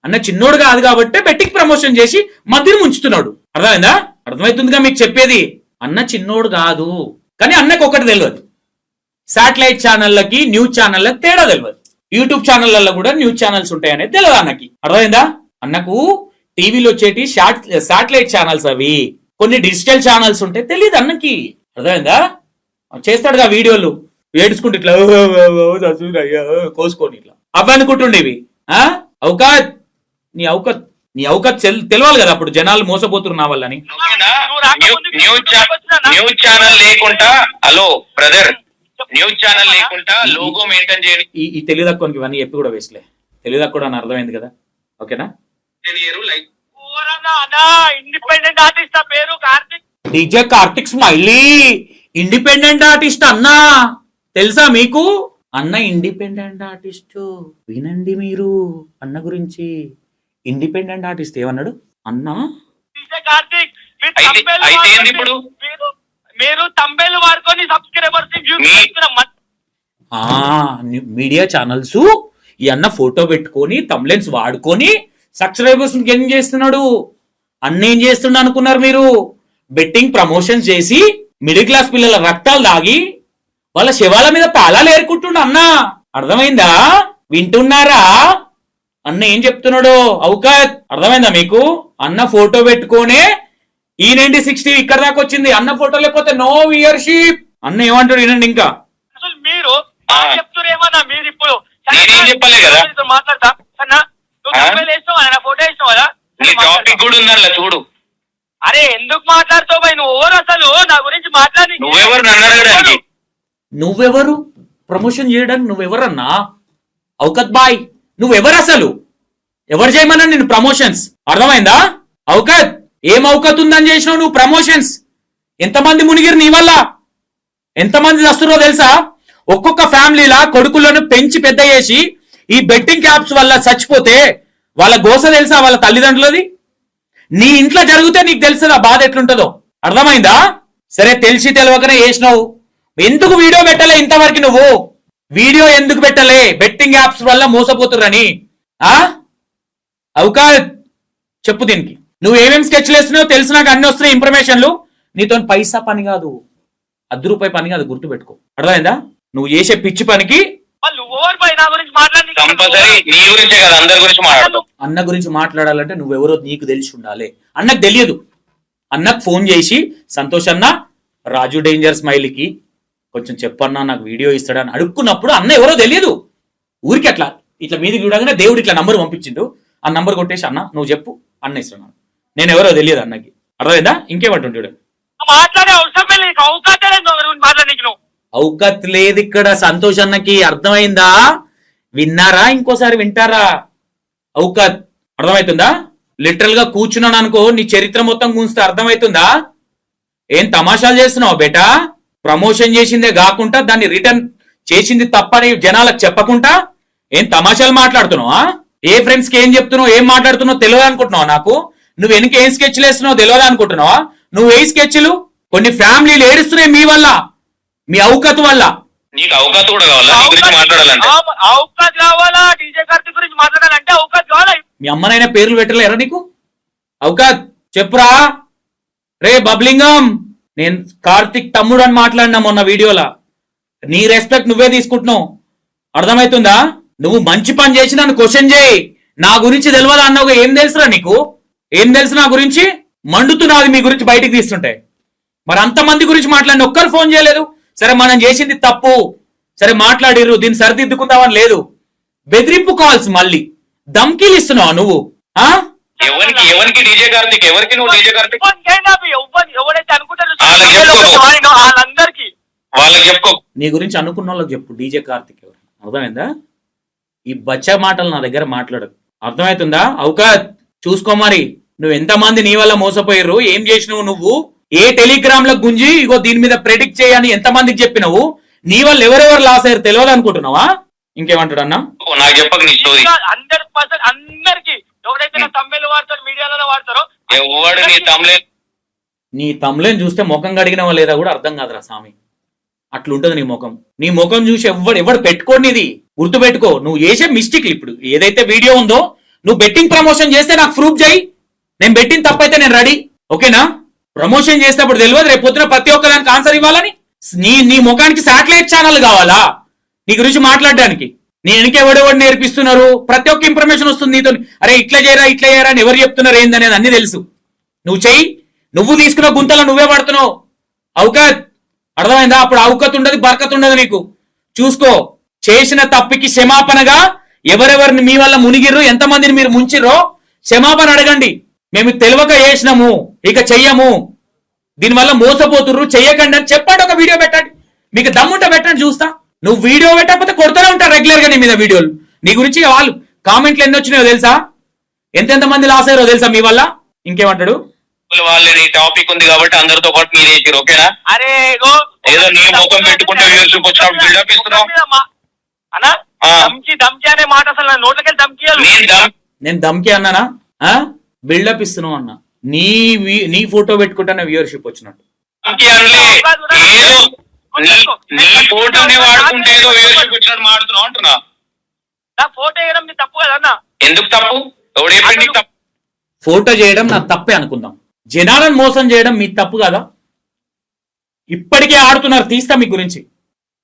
అన్న చిన్నోడు కాదు కాబట్టి బెట్టింగ్ ప్రమోషన్ చేసి మధ్యలో ముంచుతున్నాడు. అర్థమైందా? అర్థమవుతుందిగా మీకు చెప్పేది? అన్న చిన్నోడు కాదు. కానీ అన్నకు ఒకటి తెలియదు. శాటిలైట్ ఛానళ్ళకి న్యూస్ ఛానళ్ళకి తేడా తెలియదు. యూట్యూబ్ ఛానళ్ళల్లో కూడా న్యూస్ ఛానల్స్ ఉంటాయనేది తెలియదు అన్నకి. అర్థమైందా? అన్నకు టీవీలో వచ్చేటి షాట్ శాటిలైట్ ఛానల్స్ అవి. కొన్ని డిజిటల్ ఛానల్స్ ఉంటాయి తెలియదు అన్నకి. అర్థమైందా? చేస్తాడుగా వీడియోలు. ఏడుచుకుంటూ ఇట్లా కోసుకొని ఇట్లా. అవి అనుకుంటుండేవి ఆ? అవకాత్ నీ అవకత్ నీ అవకత్ తెల్- తెలవాలి కదా అప్పుడు జనాలు మోసపోతున్నారు నా వల్లని. న్యూస్ ఛానల్ లేకుండా హలో బ్రదర్ న్యూస్ ఛానల్ లేకుండా లోగో మెయింటైన్ చేయని ఈ తక్కువకి ఇవన్నీ చెప్పి కూడా వేసలే తెలివి తక్కువ అని అర్థమైంది కదా. ఓకేనా? లైక్ ఇండిపెండెంట్ ఆర్టిస్ట్ ఆ పేరు Karthik? DJ Karthik smiley independent artist అన్నా. తెలుసా మీకు? అన్న ఇండిపెండెంట్ ఆర్టిస్ట్. వినండి మీరు అన్న గురించి. ఇండిపెండెంట్ ఆర్టిస్ట్ ఏమన్నాడు? అన్నా? డీజే కార్తిక్ మీరు అయితే- తంబేలు అయితే ఏంది వాడుకొని- ఇప్పుడు? మీరు- మీరు తంబేలు వాడుకొని సబ్స్క్రైబర్స్ వ్యూస్ మీ- పెంచుతున్నాం ఆ ని- మీడియా ఛానల్స్ ఈ అన్న ఫోటో పెట్టుకొని తమ్లెన్స్ వాడుకొని సబ్స్క్రైబర్స్ ఏం చేస్తున్నాడు? అన్న ఏం చేస్తుండ అనుకున్నారు మీరు? బెట్టింగ్ ప్రమోషన్ చేసి మిడిల్ క్లాస్ పిల్లల రక్తాలు దాగి వాళ్ళ శవాల మీద పాలాలు ఏరుకుంటుండ అన్న. అర్థమైందా? వింటున్నారా? అన్న ఏం చెప్తున్నాడు? అవుకత్ అర్థమైందా మీకు? అన్న ఫోటో పెట్టుకోనే ఈ నైన్టీ సిక్స్టీ ఇక్కడ దాకా వచ్చింది. అన్న ఫోటో లేకపోతే నో వియర్షిప్ అన్న ఏమంటాడు వినండి ఇంకా. అసలు మీరు ఏమన్నా మీరు ఇప్పుడు? నేనేం చెప్పలే కదా. మాట్లాడతా. అన్నా ఫోటో కదా. టాపిక్ కూడా ఉందన్న చూడు. అరే ఎందుకు మాట్లాడుతావు? నువ్వు ఎవరు అసలు? నా గురించి మాట్లాడి. నువ్వెవరు నన్ను అడగడానికి? నువ్వెవరు? ప్రమోషన్ చేయడానికి నువ్వెవరన్నా? అవకత్ బాయ్ నువ్వెవరు అసలు ఎవరు చేయమన్నా నేను ప్రమోషన్స్? అర్థమైందా? అవకత్ ఏం అవకత్ ఉందని చేసినావు నువ్వు ప్రమోషన్స్? ఎంతమంది మునిగిరు నీ వల్ల? ఎంతమంది వస్తున్నారో తెలుసా? ఒక్కొక్క ఫ్యామిలీలా కొడుకులను పెంచి పెద్ద చేసి ఈ బెట్టింగ్ క్యాప్స్ వల్ల చచ్చిపోతే వాళ్ళ గోస తెలుసా వాళ్ళ తల్లిదండ్రులది? నీ ఇంట్లో జరిగితే నీకు తెలుస్తుందా బాధ ఎట్లుంటుందో? అర్థమైందా? సరే తెలిసి తెలియకనే చేసినావు. ఎందుకు వీడియో పెట్టలే ఇంతవరకు నువ్వు? వీడియో ఎందుకు పెట్టలే? బెట్టింగ్ యాప్స్ వల్ల మోసపోతుర్రని ఆ? అవుకా చెప్పు దీనికి. నువ్వు ఏమేం స్కెచ్లు వేస్తున్నావు తెలుసు నాకు అన్ని వస్తున్నాయి ఇన్ఫర్మేషన్లు. నీతో పైసా పని కాదు. అర్ధ రూపాయి పని కాదు గుర్తుపెట్టుకో అర్థమైందా? నువ్వు చేసే పిచ్చి పనికి అన్న గురించి మాట్లాడాలంటే నువ్వెవరో నీకు తెలిసి ఉండాలి. అన్నకు తెలియదు. అన్నకు ఫోన్ చేసి సంతోష్ అన్న రాజు డేంజర్ స్మైల్కి కొంచెం చెప్పన్నా నాకు వీడియో ఇస్తాడని అడుక్కున్నప్పుడు అన్న ఎవరో తెలియదు. ఊరికి అట్లా ఇట్లా మీదకి చూడగానే దేవుడు ఇట్లా నంబర్ పంపించిండు. ఆ నంబర్ కొట్టేసి అన్న నువ్వు చెప్పు అన్న ఇస్తున్నాను నేను ఎవరో తెలియదు అన్నకి. అర్థమైందా? ఇంకేమంటుంటాడు మాట్లాడే అవసరం లేదు ఇక్కడ సంతోష్ అన్నకి అర్థమైందా? విన్నారా? ఇంకోసారి వింటారా? ఔకత్ అర్థమవుతుందా లిటరల్గా కూర్చున్నాను అనుకో నీ చరిత్ర మొత్తం గుంస్తే అర్థమవుతుందా ఏం తమాషాలు చేస్తున్నావు బేటా? ప్రమోషన్ చేసిందే కాకుండా దాన్ని రిటర్న్ చేసింది తప్పని జనాలకు చెప్పకుండా ఏం తమాషాలు మాట్లాడుతున్నావా ఏ ఫ్రెండ్స్కి ఏం చెప్తున్నావు ఏం మాట్లాడుతున్నావు తెలియదు అనుకుంటున్నావు నాకు? నువ్వు వెనక ఏం స్కెచ్లు వేస్తున్నావు తెలియదు అనుకుంటున్నావా? నువ్వు ఏ స్కెచ్లు కొన్ని ఫ్యామిలీలు ఏడుస్తున్నాయి మీ వల్ల మీ ఔకత్ వల్ల. నీకు అవకాశం కూడా కావాలా? నీ గురించి మాట్లాడాలంటే? అవకాశం కావాలా? డీజే గురించి మాట్లాడాలంటే అవకాశం కావాలా? మీ అమ్మనైనా పేర్లు పెట్టలేరా నీకు? ఔకత్ చెప్పురా. రే బబ్లింగం. నేను కార్తిక్ తమ్ముడు అని మాట్లాడినా మొన్న వీడియోలా. నీ రెస్పెక్ట్ నువ్వే తీసుకుంటున్నావు. అర్థమవుతుందా నువ్వు మంచి పని చేసి నన్ను క్వశ్చన్ చేయి. నా గురించి తెలియదు అన్నావు ఏం తెలుసురా నీకు? ఏం తెలుసు నా గురించి? మండుతున్నది మీ గురించి బయటికి తీస్తుంటే. మరి అంతమంది గురించి మాట్లాడిన ఒక్కరు ఫోన్ చేయలేదు. సరే మనం చేసింది తప్పు. సరే మాట్లాడిర్రు దీన్ని సరిదిద్దుకుందామని లేదు. బెదిరింపు కాల్స్ మళ్ళీ. ధమ్కీలు ఇస్తున్నావా నువ్వు? ఆ? ఎవరికి ఎవరికి డీజే కార్తిక్? ఎవరికి నువ్వు డీజే కార్తిక్? ఎవరైతే అనుకుంటారో వాళ్ళందరికీ. వాళ్ళకి చెప్పుకో. నీ గురించి అనుకున్న వాళ్ళకి చెప్పు. డీజే కార్తిక్ ఎవరు? అర్థమైందా? ఈ బచ్చా మాటలు నా దగ్గర మాట్లాడదు అర్థమవుతుందా అవకాత్ చూసుకో మరి. నువ్వు ఎంతమంది నీ వల్ల మోసపోయారు? ఏం చేసినావు నువ్వు? ఏ టెలిగ్రామ్లో గుంజి ఇగో దీని మీద ప్రెడిక్ట్ చేయని ఎంతమందికి చెప్పినావు? నీ వల్ల ఎవరెవరు లాస్ అయ్యారు? తెలియదు అనుకుంటున్నావా ఇంకేమంటాడు అన్న? నాకు చెప్పక నీ స్టోరీ అందరికి ఎవరైతే నా తమిళ వాడతారో మీడియాలో వాడతారో ఎవడు నీ తమ్లే నీ తమ్ములేని చూస్తే ముఖం కడిగినవా లేదా కూడా అర్థం కాదురా స్వామి అట్లుంటది నీ ముఖం. నీ ముఖం చూసి ఎవడు ఎవడు పెట్టుకోండి ఇది గుర్తు పెట్టుకో నువ్వు చేసే మిస్టేక్ ఇప్పుడు. ఏదైతే వీడియో ఉందో నువ్వు బెట్టింగ్ ప్రమోషన్ చేస్తే నాకు ప్రూఫ్ చేయి. నేను బెట్టింగ్ తప్పైతే నేను రెడీ ఓకేనా? ప్రమోషన్ చేసేటప్పుడు తెలియదు రేపు పొద్దున ప్రతి ఒక్కదానికి ఆన్సర్ ఇవ్వాలని. నీ నీ ముఖానికి శాటిలైట్ ఛానల్ కావాలా? నీ గురించి మాట్లాడడానికి. నీ వెనక ఎవడెవడు నేర్పిస్తున్నారు? ప్రతి ఒక్క ఇన్ఫర్మేషన్ వస్తుంది నీతో. అరే ఇట్లా చేయరా ఇట్లా చేయరా అని ఎవరు చెప్తున్నారు ఏందనేది అన్ని తెలుసు. నువ్వు చెయ్యి. నువ్వు తీసుకున్న గుంతలో నువ్వే పడుతున్నావు అవకత్ అర్థమైందా? అప్పుడు అవకత్ ఉండదు బర్కత్ ఉండదు నీకు. చూసుకో చేసిన తప్పికి క్షమాపణగా ఎవరెవరిని మీ వల్ల మునిగిర్రు ఎంతమందిని మీరు ముంచిర్రో క్షమాపణ అడగండి. మేము తెలియక చేసినాము ఇక చెయ్యము. దీనివల్ల మోసపోతుర్రు చెయ్యకండి అని చెప్పండి ఒక వీడియో పెట్టండి. మీకు దమ్ముంటే పెట్టండి చూస్తా. నువ్వు వీడియో పెట్టకపోతే కొడుతూనే ఉంటారు రెగ్యులర్గా నీ మీద వీడియోలు. నీ గురించి వాళ్ళు కామెంట్లు ఎన్ని వచ్చినాయో తెలుసా? ఎంతెంత మంది లాస్ అయ్యారో తెలుసా మీ వల్ల? ఇంకేమంటాడు? వాళ్ళే నీ టాపిక్ ఉంది కాబట్టి అందరితో పాటు మీరు చేసారు ఓకేనా? అరే ఏదో నీ ముఖం పెట్టుకుంటే viewership వచ్చినప్పుడు build-up ఇస్తున్నావు. అన్నా. ధమ్కి ధమ్కి అనే మాట అసలు నోట్లకెళ్ళి ధమ్కి నేను దమ్- నేను దమ్కి అన్నానా? ఆ? బిల్డప్ ఇస్తున్నావు అన్న. నీ నీ ఫోటో పెట్టుకుంటే వ్యూవర్షిప్ వచ్చినట్టు. మాడుతున్నావు అంటున్నా. నా ఫోటో వేయడం తప్పు ఎందుకు ఫోటో చేయడం నా తప్పే అనుకుందాం. జనాలను మోసం చేయడం మీ తప్పు కదా? ఇప్పటికే ఆడుతున్నారు తీస్తా మీ గురించి.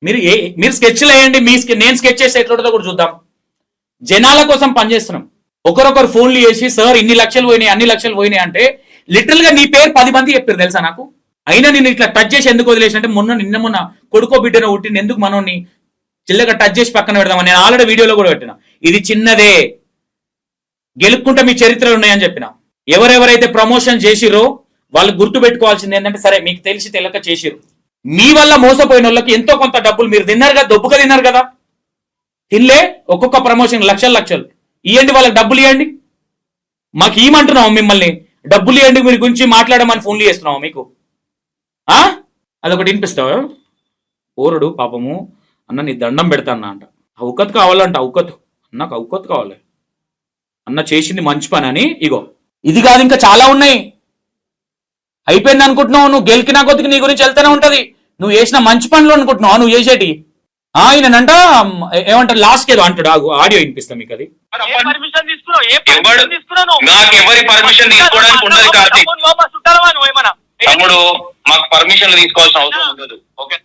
మీరు ఏ మీరు స్కెచ్లు వేయండి మీ నేను స్కెచ్ చేస్తే ఎట్లుంటుందో కూడా చూద్దాం. జనాల కోసం పనిచేస్తున్నాం ఒకరొకరు ఫోన్లు చేసి సార్ ఇన్ని లక్షలు పోయినాయి అన్ని లక్షలు పోయినాయి అంటే లిటిల్గా నీ పేరు పది మంది చెప్పారు తెలుసా నాకు? అయినా నేను ఇట్లా టచ్ చేసి ఎందుకు వదిలేసి? అంటే మొన్న నిన్న మొన్న కొడుకో బిడ్డను పుట్టిన ఎందుకు మనోని చిల్లగా టచ్ చేసి పక్కన పెడదామని? నేను ఆల్రెడీ వీడియోలో కూడా పెట్టిన. ఇది చిన్నదే. గెలుపుకుంటే మీ చరిత్రలు ఉన్నాయని చెప్పిన. ఎవరెవరైతే ప్రమోషన్ చేసిరో వాళ్ళు గుర్తు పెట్టుకోవాల్సింది ఏంటంటే సరే మీకు తెలిసి తెలియక చేసిరు మీ వల్ల మోసపోయిన వాళ్ళకి ఎంతో కొంత డబ్బులు మీరు తిన్నారు కదా దొబ్బుగా తిన్నారు కదా. తినలే ఒక్కొక్క ప్రమోషన్ లక్షలు లక్షలు. ఇవ్వండి వాళ్ళకి డబ్బులు ఇవ్వండి మాకు ఇవ్వమంటున్నాం మిమ్మల్ని? డబ్బులు ఇవ్వండి మీరు గురించి మాట్లాడమని ఫోన్లు చేస్తున్నాం మీకు. అదొకటి వినిపిస్తావా? ఓరుడు పాపము అన్న నీ దండం పెడతా అన్న అంట. అవుకత్ కావాలంట అవుకత్ అన్నకు అవుకత్ కావాలి. అన్న చేసింది మంచి పని అని ఇగో. ఇది కాదు ఇంకా చాలా ఉన్నాయి. అయిపోయింది అనుకుంటున్నావు నువ్వు గెలికినా కొద్దికి నీ గురించి వెళ్తూనే ఉంటది. నువ్వు చేసిన మంచి పనులు అనుకుంటున్నావు నువ్వు చేసేటి. ఆ, ఈయనంట ఏ- ఏమంటారు లాస్ట్ ఏదో అంటాడు. ఆగు, ఆడియో వినిపిస్తా మీకు అది. ఏ పర్మిషన్ తీసుకున్నావు? నాకు ఎవరి పర్మిషన్ తీసుకోవడానికి ఉండదు తమ్ముడు మాకు పర్మిషన్లు తీసుకోవాల్సిన అవసరం ఉండదు. ఓకే?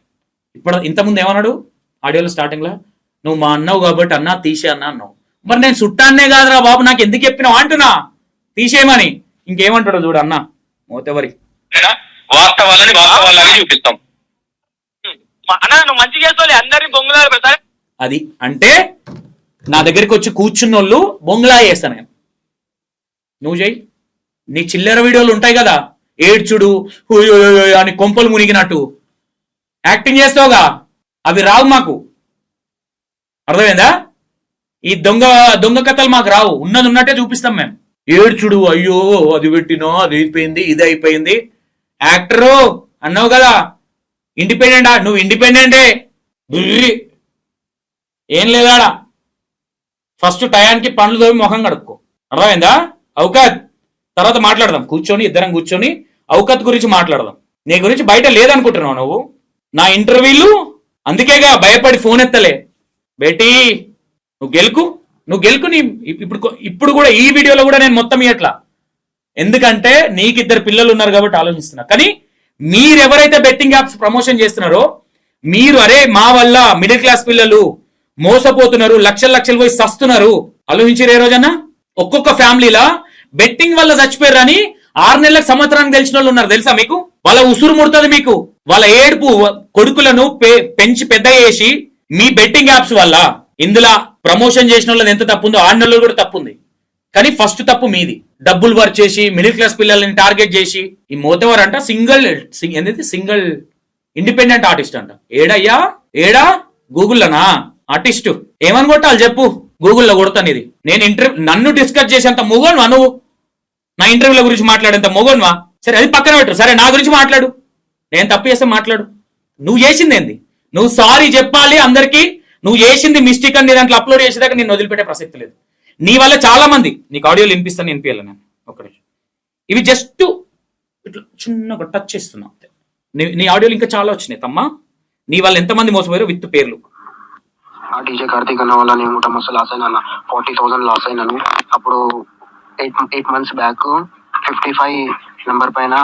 ఇప్పుడు ఇంతకుముందు ఏమన్నాడు? ఆడియోలో స్టార్టింగ్లో నువ్వు మా అన్నావు కాబట్టి అన్నా తీసే అన్నా అన్నావు. మరి నేను చుట్టాన్నే కాదురా బాబు నాకు ఎందుకు చెప్పినావు? అంటున్నా. తీసేయమని. ఇంకేమంటాడు చూడు అన్న. మోతెవరి? వాస్తవాలని వాస్తవాలని చూపిస్తాం. మా- అన్న నువ్వు మంచిగా చేస్తావు అందరినీ బొంగులాలు పెడతారు. అది అంటే నా దగ్గరికి వచ్చి కూర్చున్నోళ్ళు బొంగులా చేస్తాను నేను. నువ్వు చెయ్యి. నీ చిల్లర వీడియోలు ఉంటాయి కదా ఏడ్చుడు అని కొంపలు మునిగినట్టు. యాక్టింగ్ చేస్తావుగా? అవి రావు మాకు. అర్థమైందా? ఈ దొంగ దొంగ కథలు మాకు రావు. ఉన్నది ఉన్నట్టే చూపిస్తాం మేము ఏడ్చుడు అయ్యో అది పెట్టినో అది అయిపోయింది ఇది అయిపోయింది. యాక్టరు అన్నావు కదా? ఇండిపెండెంట్ నువ్వు ఇండిపెండెంటే బుర్రి ఏం లేదాడా? ఫస్ట్ టయానికి పండ్లు తోవి ముఖం కడుక్కో. అర్థమైందా? అవుకాద్ తర్వాత మాట్లాడదాం. కూర్చొని ఇద్దరం కూర్చొని అవకత్ గురించి మాట్లాడదాం. నీ గురించి బయట లేదనుకుంటున్నావు నువ్వు. నా ఇంటర్వ్యూలు అందుకేగా భయపడి ఫోన్ ఎత్తలే. బేటీ నువ్వు గెలుకు నువ్వు గెలుకు నీ ఇప్పుడు ఇప్పుడు కూడా ఈ వీడియోలో కూడా నేను మొత్తం ఇయట్లా ఎందుకంటే నీకు ఇద్దరు పిల్లలు ఉన్నారు కాబట్టి ఆలోచిస్తున్నా. కానీ మీరు ఎవరైతే బెట్టింగ్ యాప్స్ ప్రమోషన్ చేస్తున్నారో మీరు అరే మా వల్ల మిడిల్ క్లాస్ పిల్లలు మోసపోతున్నారు లక్షల లక్షలు పోయి సస్తున్నారు. ఆలోచించారు ఏ రోజన్నా? ఒక్కొక్క ఫ్యామిలీలా బెట్టింగ్ వల్ల చచ్చిపోయారు అని ఆరు నెలలకు సంవత్సరానికి తెలిసిన వాళ్ళు ఉన్నారు తెలుసా మీకు? వాళ్ళ ఉసురు ముడుతుంది మీకు. వాళ్ళ ఏడుపు కొడుకులను పె- పెంచి పెద్ద చేసి మీ బెట్టింగ్ యాప్స్ వల్ల ఇందులో ప్రమోషన్ చేసిన వాళ్ళది ఎంత తప్పు ఉందో ఆరు నెలలు కూడా తప్పు ఉంది కానీ ఫస్ట్ తప్పు మీది. డబ్బులు వర్క్ చేసి మిడిల్ క్లాస్ పిల్లల్ని టార్గెట్ చేసి ఈ మోతవర్ అంట సింగిల్ ఏంటంటే సింగిల్ ఇండిపెండెంట్ ఆర్టిస్ట్ అంట. ఏడయ్యా? ఏడా? గూగుల్లోనా? ఆర్టిస్ట్. ఏమని కొట్టాలి చెప్పు. గూగుల్లో కొడతాను ఇది. నేను ఇంటర్వ్యూ నన్ను డిస్కస్ చేసేంత మొగోన్వా నువ్వు? నా ఇంటర్వ్యూల గురించి మాట్లాడేంత మొగోన్వా? సరే అది పక్కన పెట్టు. సరే నా గురించి మాట్లాడు. నేను తప్పు చేస్తే మాట్లాడు. నువ్వు చేసింది ఏంది? నువ్వు సారీ చెప్పాలి అందరికీ. నువ్వు చేసింది మిస్టేక్ అని దాంట్లో అప్లోడ్ చేసేదాకా నేను వదిలిపెట్టే ప్రసక్తి లేదు. నీ వల్ల చాలా మంది నీకు ఆడియోలు వినిపిస్తాను వినిపించాలి నేను ఒక్కడే ఇవి జస్ట్ ఇట్లా చిన్నగా టచ్ చేస్తున్నా. నీ నీ ఆడియోలు ఇంకా చాలా వచ్చినాయి తమ్మా. నీ వల్ల ఎంతమంది మోసపోయారో విత్ పేర్లు. డీజే కార్తీక్ అన్న వల్ల నేను లాస్ అయినా ఫార్టీ థౌసండ్ లాస్ అయినాను అప్పుడు eight eight months back fifty five number పైన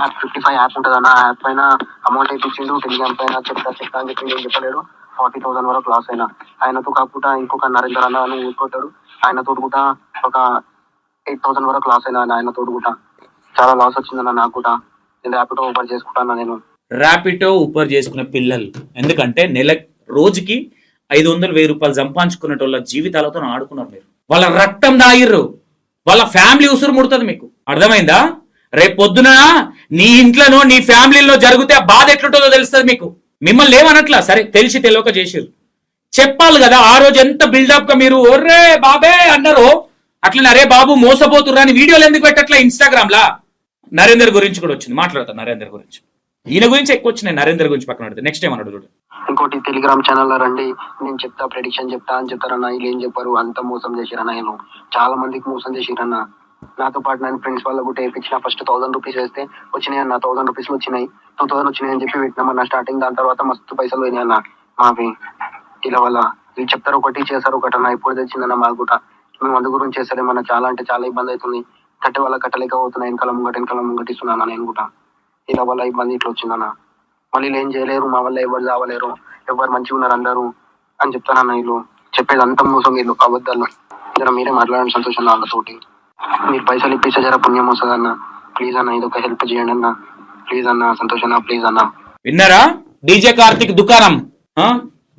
యాప్ ఫిఫ్టీ ఫైవ్ యాప్ ఉంటుంది అన్న యాప్ పైన అమౌంట్ ఇప్పించిండు టెలిగ్రామ్ పైన చెప్తా చెప్తా అని చెప్పి నేను చెప్పలేడు. ఫార్టీ థౌసండ్ వరకు లాస్ అయినా. ఆయనతో కాకుండా ఇంకొక నరేంద్ర అన్న అని ఊరుకుంటాడు. ఆయనతో కూడా ఒక ఎయిట్ థౌసండ్ వరకు లాస్ అయినా ఆయన కూడా. చాలా లాస్ వచ్చిందన్న నాకు కూడా. నేను ర్యాపిడో ఓపెన్ చేసుకుంటాను నేను. ర్యాపిటో ఊపర్ చేసుకునే పిల్లలు. ఎందుకంటే నెల రోజుకి ఐదు వందలు వెయ్యి రూపాయలు సంపాదించుకునేటోళ్ళ జీవితాలతో ఆడుకున్నారు మీరు. వాళ్ళ రక్తం దాగిర్రు వాళ్ళ ఫ్యామిలీ ఉసురు ముడుతుంది మీకు. అర్థమైందా? రేపు పొద్దున నీ ఇంట్లోనో నీ ఫ్యామిలీలో జరిగితే ఆ బాధ ఎట్లుంటుందో తెలుస్తుంది మీకు. మిమ్మల్ని ఏమనట్లా? సరే తెలిసి తెలియక చేసిర్రు. చెప్పాలి కదా ఆ రోజు ఎంత బిల్డప్గా మీరు ఒర్రే బాబే అన్నారు అట్లనే అరే బాబు మోసపోతుర్రా అని వీడియోలు ఎందుకు పెట్టట్లా ఇన్స్టాగ్రామ్ లా? నరేందర్ గురించి కూడా వచ్చింది. మాట్లాడతా నరేందర్ గురించి. ఈయన గురించి ఎక్కువ వచ్చినాయి నరేంద్ర గురించి పక్కన పెడితే. నెక్స్ట్ ఏం అన్నాడు ఇంకోటి టెలిగ్రామ్ ఛానల్ రండి. నేను చెప్తా ప్రెడిక్షన్ చెప్తా అని చెప్తారన్న వీళ్ళు ఏం చెప్పారు? అంత మోసం చేసిరన్న నేను చాలా మందికి మోసం చేసిరన్న. నాతో పాటు నేను ఫ్రెండ్స్ వాళ్ళ కూడా వేయించిన ఫస్ట్ థౌసండ్ రూపీస్ వేస్తే వచ్చినాయి అన్న. థౌసండ్ రూపీస్ వచ్చినాయి. టూ థౌసండ్ వచ్చినాయి అని చెప్పి పెట్టినామన్న స్టార్టింగ్ దాని తర్వాత మస్తు పైసలు పోయినాయి అన్న. మావి. ఇలా వల్ల వీళ్ళు చెప్తారు ఒకటి చేస్తారు ఒకటి అన్న. ఇప్పుడు తెచ్చిందన్న మాకు కూడా మేము అందు గురించి చేస్తారేమన్నా చాలా అంటే చాలా ఇబ్బంది అవుతుంది. కట్టే వాళ్ళ కట్టలేకపోతున్నాయి. వెనకాల ముంగట వెనకాల ముంగట ఇస్తున్నాను నేను కూడా ఇలా వల్ల ఇబ్బంది ఇట్లా వచ్చిందన్న. మళ్ళీ ఏం చేయలేరు మా వల్ల ఎవరు రావలేరు ఎవరు మంచిగా ఉన్నారు అందరూ అని చెప్తానన్న వీళ్ళు. చెప్పేది అంత మోసం వీళ్ళు అబద్ధాలు. జర మీరే మాట్లాడండి సంతోషం వాళ్ళతోటి. మీరు పైసలు ఇప్పిస్తే జర పుణ్యం వస్తుంది అన్న ప్లీజ్ అన్న ఇది ఒక హెల్ప్ చేయండి అన్న. ప్లీజ్ అన్న సంతోషం అన్న ప్లీజ్ అన్న. విన్నారా? డీజే కార్తిక్ దుకాణం?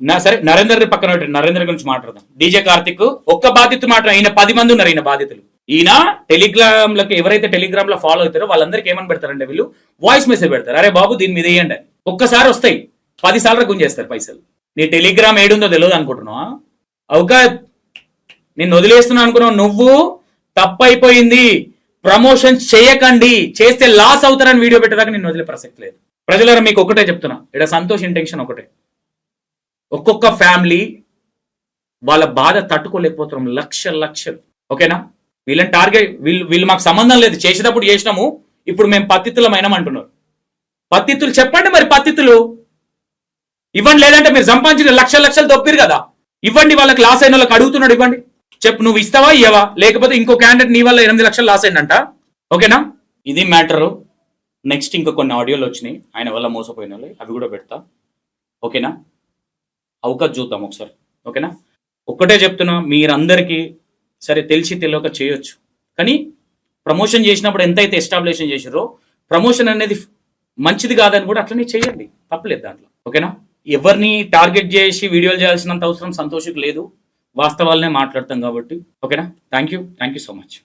నా సరే నరేందర్ పక్కన నరేంద్ర నరేందర్ గురించి మాట్లాడదాం. డీజే కార్తిక్ ఒక్క బాధితుడు మాట్లాడ ఈయన పది మంది ఉన్నారు ఈయన బాధితులు. ఈయన టెలిగ్రామ్లకు ఎవరైతే టెలిగ్రామ్లో ఫాలో అవుతారో వాళ్ళందరికీ ఏమని పెడతారంటే వీళ్ళు వాయిస్ మెసేజ్ పెడతారు. అరే బాబు దీని మీద వేయండి అని. ఒక్కసారి వస్తాయి. పది సార్లు గుంజేస్తారు పైసలు. నీ టెలిగ్రామ్ ఏడుందో తెలియదు అనుకుంటున్నావా? అవుకా నిన్ను వదిలేస్తున్నా అనుకున్నావు. నువ్వు తప్పైపోయింది. ప్రమోషన్ చేయకండి. చేస్తే లాస్ అవుతారని వీడియో పెట్టడానికి నేను వదిలే ప్రసక్తి లేదు. ప్రజలారా మీకు ఒకటే చెప్తున్నా. ఇక్కడ సంతోష్ ఇంటెన్షన్ ఒకటే. ఒక్కొక్క ఫ్యామిలీ వాళ్ళ బాధ తట్టుకోలేకపోతున్నాం లక్ష లక్షలు. ఓకేనా? వీళ్ళని టార్గెట్ వీళ్ళు వీళ్ళు మాకు సంబంధం లేదు. చేసేటప్పుడు చేసినాము ఇప్పుడు మేము పత్తిత్తులమైనాం అంటున్నారు. పత్తిత్తులు చెప్పండి మరి పత్తిత్తులు. ఇవ్వండి లేదంటే మీరు సంపాదించిన లక్ష లక్షలు తొప్పిరు కదా. ఇవ్వండి వాళ్ళకి లాస్ అయిన వాళ్ళకి అడుగుతున్నాడు ఇవ్వండి. చెప్పు నువ్వు ఇస్తావా ఇవ్వవా లేకపోతే ఇంకో క్యాండిడేట్ నీ వల్ల ఎనిమిది లక్షలు లాస్ అయిందంట. ఓకేనా? ఇది మ్యాటరు. నెక్స్ట్ ఇంకా కొన్ని ఆడియోలు వచ్చినాయి. ఆయన వల్ల మోసపోయిన వాళ్ళు అవి కూడా పెడతా. ఓకేనా? అవకాశం చూద్దాం ఒకసారి. ఓకేనా? ఒక్కటే చెప్తున్నా మీరందరికీ సరే తెలిసి తెలియక చేయొచ్చు. కానీ ప్రమోషన్ చేసినప్పుడు ఎంతైతే ఎస్టాబ్లిషన్ చేసారో ప్రమోషన్ అనేది మంచిది కాదని కూడా అట్లనే చేయండి. తప్పలేదు దాంట్లో. ఓకేనా? ఎవరిని టార్గెట్ చేసి వీడియోలు చేయాల్సినంత అవసరం సంతోషకు లేదు. వాస్తవాలనే మాట్లాడతాం కాబట్టి. ఓకేనా? Thank you thank you so much.